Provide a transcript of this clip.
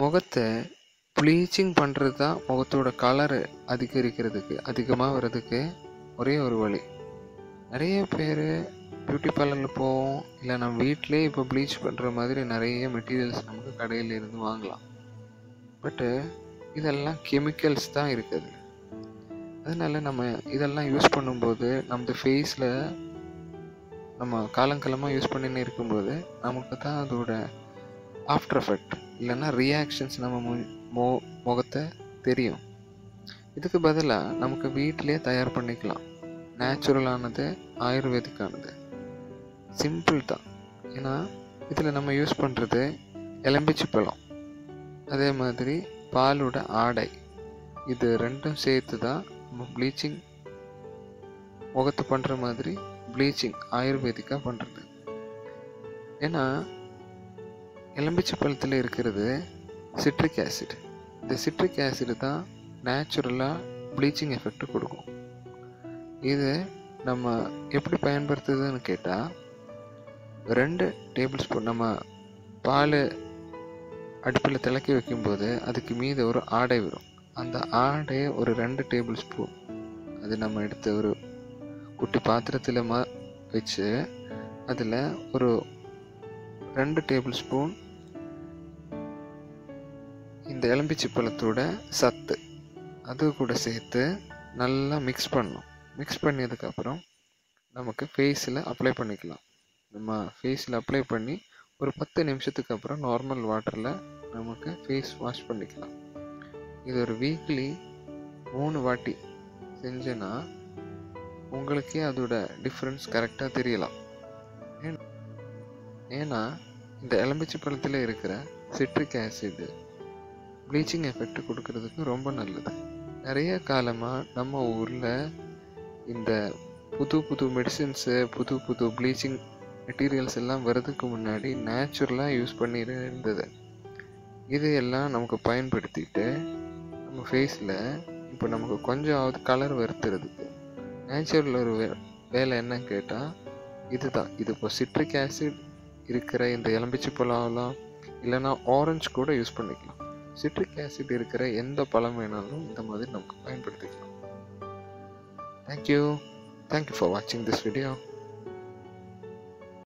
முகத்தை ப்ளீச்சிங் பண்ணுறது தான் முகத்தோட கலரு அதிகரிக்கிறதுக்கு அதிகமாக வர்றதுக்கு ஒரே ஒரு வழி. நிறைய பேர் பியூட்டி பார்லரில் போவோம் இல்லை நம்ம வீட்டிலே இப்போ ப்ளீச் பண்ணுற மாதிரி நிறைய மெட்டீரியல்ஸ் நமக்கு கடையில் இருந்து வாங்கலாம். பட்டு இதெல்லாம் கெமிக்கல்ஸ் தான் இருக்குது. அதனால நம்ம இதெல்லாம் யூஸ் பண்ணும்போது நமது ஃபேஸில் நம்ம காலங்காலமாக யூஸ் பண்ணின்னு இருக்கும்போது நமக்கு தான் அதோட ஆஃப்டர் எஃபெக்ட் இல்லைன்னா ரியாக்ஷன்ஸ் நம்ம மு- மோ முகத்தை தெரியும். இதுக்கு பதிலாக நமக்கு வீட்டிலே தயார் பண்ணிக்கலாம். நேச்சுரலானது ஆயுர்வேதிக்கானது. சிம்பிள் தான். ஏன்னா இதில் நம்ம யூஸ் பண்ணுறது எலம்பிச்சு பழம். அதே மாதிரி பாலோட ஆடை. இது ரெண்டும் சேர்த்து தான் நம்ம ப்ளீச்சிங் முகத்தை பண்ணுற மாதிரி ப்ளீச்சிங் ஆயுர்வேதிக்காக பண்ணுறது ஏன்னா எலும்பிச்சை பழத்தில் இருக்கிறது சிட்ரிக் ஆசிட் இந்த சிட்ரிக் ஆசிட் தான் நேச்சுரலாக ப்ளீச்சிங் எஃபெக்ட் கொடுக்கும். இது நம்ம எப்படி பயன்படுத்துறதுன்னு கேட்டால் ரெண்டு டேபிள் ஸ்பூன் நம்ம பால் அடுப்பில் திளக்கி வைக்கும்போது அதுக்கு மீது ஒரு ஆடை வரும். அந்த ஆடையை ஒரு ரெண்டு டேபிள் ஸ்பூன் அது நம்ம எடுத்து ஒரு குட்டி பாத்திரத்தில் ம வச்சு அதில் ஒரு ரெண்டு டேபிள் ஸ்பூன் இந்த எலும்பிச்சி பழத்தோட சத்து அது கூட சேர்த்து நல்லா மிக்ஸ் பண்ணணும். மிக்ஸ் பண்ணதுக்கப்புறம் நமக்கு ஃபேஸில் அப்ளை பண்ணிக்கலாம். நம்ம ஃபேஸில் அப்ளை பண்ணி ஒரு பத்து நிமிஷத்துக்கு அப்புறம் நார்மல் வாட்டரில் நமக்கு ஃபேஸ் வாஷ் பண்ணிக்கலாம். இது ஒரு வீக்லி மூணு வாட்டி செஞ்சேன்னா உங்களுக்கே அதோட டிஃப்ரென்ஸ் கரெக்டாக தெரியலாம். ஏன்- ஏன்னா இந்த எலும்பிச்சை பழத்தில் இருக்கிற சிட்ரிக் ஆசிட் ப்ளீச்சிங் எஃபெக்ட் கொடுக்கறதுக்கு ரொம்ப நல்லது. நிறைய காலமாக நம்ம ஊரில் இந்த புது புது மெடிசின்ஸு புது புது ப்ளீச்சிங் மெட்டீரியல்ஸ் எல்லாம் வர்றதுக்கு முன்னாடி நேச்சுரலாக யூஸ் பண்ணி இருந்தது. இது எல்லாம் நமக்கு பயன்படுத்திட்டு நம்ம ஃபேஸில் இப்போ நமக்கு கொஞ்சமாவது கலர் வருத்துறதுக்கு நேச்சுரல் ஒரு வே வேலை என்னன்னு கேட்டால் இதுதான். இது இப்போ சிட்ரிக் ஆசிட் இருக்கிற இந்த எலும்பிச்சை பழம்லாம் இல்லைன்னா ஆரஞ்சு கூட யூஸ் பண்ணிக்கலாம். சிட்ரிக் ஆசிட் இருக்கிற எந்த பழம் வேணாலும் இந்த மாதிரி நமக்கு பயன்படுத்திக்கலாம். Thank you thank you for வாட்சிங் திஸ் வீடியோ